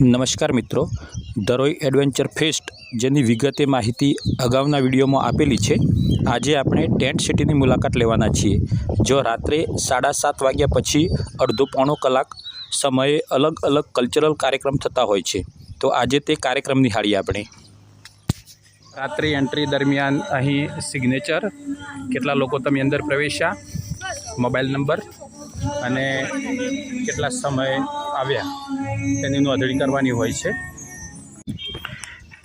નમસ્કાર મિત્રો. દરોઈ adventure fest જેની વિગતે માહિતી અગાઉના વિડીયોમાં આપેલી છે. આજે આપણે ટેન્ટ સિટીની મુલાકાત લેવાના છીએ. જો રાત્રે સાડા સાત વાગ્યા પછી અડધો પોણો કલાક સમયે અલગ અલગ કલ્ચરલ કાર્યક્રમ થતા હોય છે, તો આજે તે કાર્યક્રમ નિહાળીએ આપણે. રાત્રિ એન્ટ્રી દરમિયાન અહીં સિગ્નેચર. કેટલા લોકો તમે અંદર પ્રવેશ્યા? Mobile number? અને કેટલા સમયે આવ્યા તેની નોંધણી કરવાની હોય છે.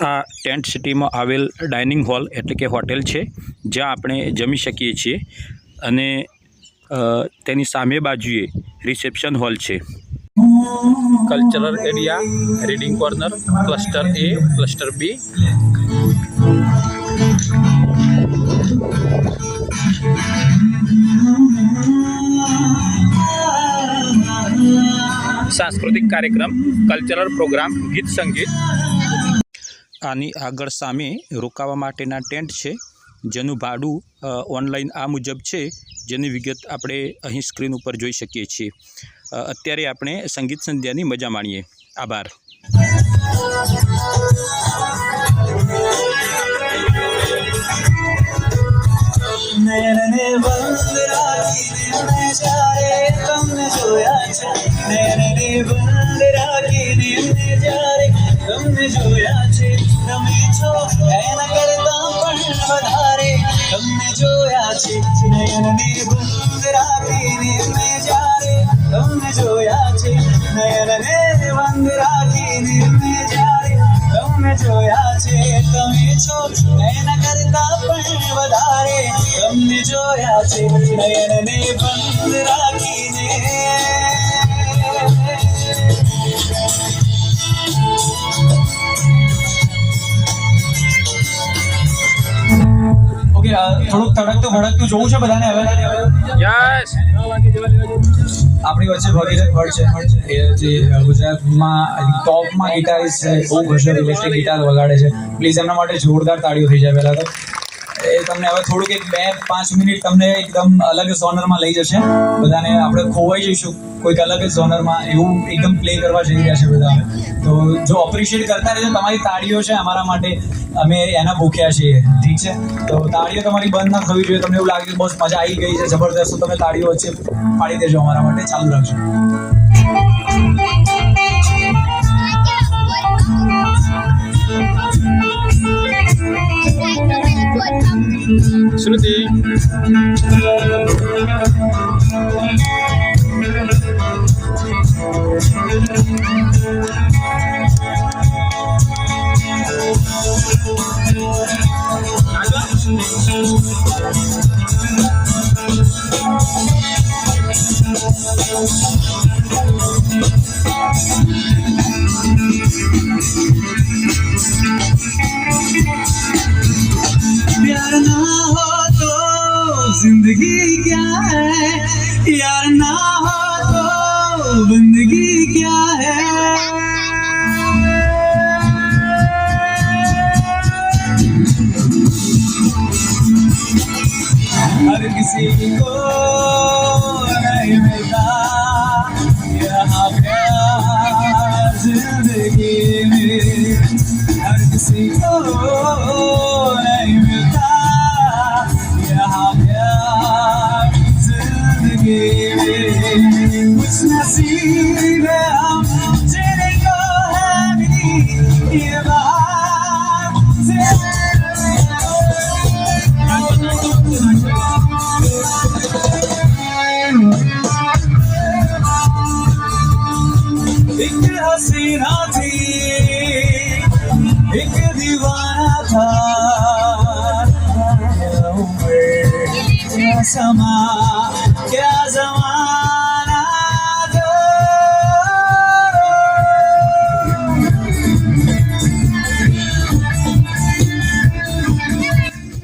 આ ટેન્ટ સિટીમાં આવેલ ડાઇનિંગ હોલ એટલે કે હોટેલ છે, જ્યાં આપણે જમી શકીએ છીએ અને તેની સામે બાજુએ રિસેપ્શન હોલ છે. Cultural area, reading corner, cluster A, cluster B. સાંસ્કૃતિક કાર્યક્રમ કલ્ચરલ પ્રોગ્રામ ગીત સંગીત આની આગળ સામે રોકાવા માટેના ટેન્ટ છે. જેનું ભાડું ઓનલાઈન આ મુજબ છે. જેની વિગત આપણે અહીં સ્ક્રીન ઉપર જોઈ શકીએ છીએ. અત્યારે આપણે સંગીત સંધ્યાની મજા માણીએ. આભાર. નયનને બંધ રાખીને મેં જ્યારે તમને જોયા છે. નયનને બંધ રાખીને મેં જ્યારે તમને જોયા છે તમે છો એના કરતા પણ વધારે તમને જોયા છે નયનને બંધ રાખીને મેં જ્યારે તમને જોયા છે નયનને બંધ રાખીને મેં જ્યારે તમને જોયા છે તમે છો એના કરતા પણ વધારે તમને જોયા છે નયનને બંધ રાખીને થોડુંક તડકતું ભડકતું જોવું છે બધાને હવે? યસ આપણી વચ્ચે ભગીરથ ભટ્ટ છે. જે ગુજરાતમાં ટોપમાં ગિટારિસ્ટ છે બહુ ઇલેક્ટ્રિક ગિટાર વગાડે છે. પ્લીઝ એમના માટે જોરદાર તાળીઓ થઈ જાય પહેલા તો. એ તમને હવે થોડુંક એક બે પાંચ મિનિટ તમને એકદમ અલગ ઝોનરમાં લઈ જશે. બધાને આપણે ખોવાઈ જઈશું. કોઈક અલગ જ ઝોનરમાં એવું એકદમ પ્લે કરવા જઈ રહ્યા છે બધા. તો જો અપ્રિશિએટ કરતા રહેજો તમારી તાળીઓ છે અમારા માટે, અમે એના ભૂખ્યા છીએ. ઠીક છે? તો તાળીઓ તમારી બંધ ના થવી જોઈએ. તમને એવું લાગે બસ મજા આવી ગઈ છે, જબરદસ્ત તમે તાળીઓ વચ્ચે પાડી દેજો અમારા માટે. ચાલુ રાખજો. Sunuti. तो बंदगी क्या है हर किसी को नहीं मिलता यहाँ प्यार जिंदगी में हर किसी को नहीं मिलता यहाँ प्यार जिंदगी में कुछ नसीब हम जिनको है भी ये बात एक हसीना थी एक दीवाना था। क्या समा क्या जमाना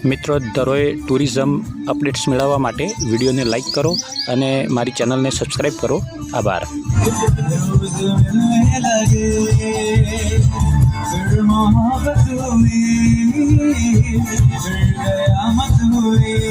મિત્રો, દરોએ ટુરિઝમ અપડેટ્સ મેળવવા માટે વિડીયોને લાઇક કરો અને મારી ચેનલને સબસ્ક્રાઈબ કરો. આભાર. મોહબત મેરી ગયા મત હોય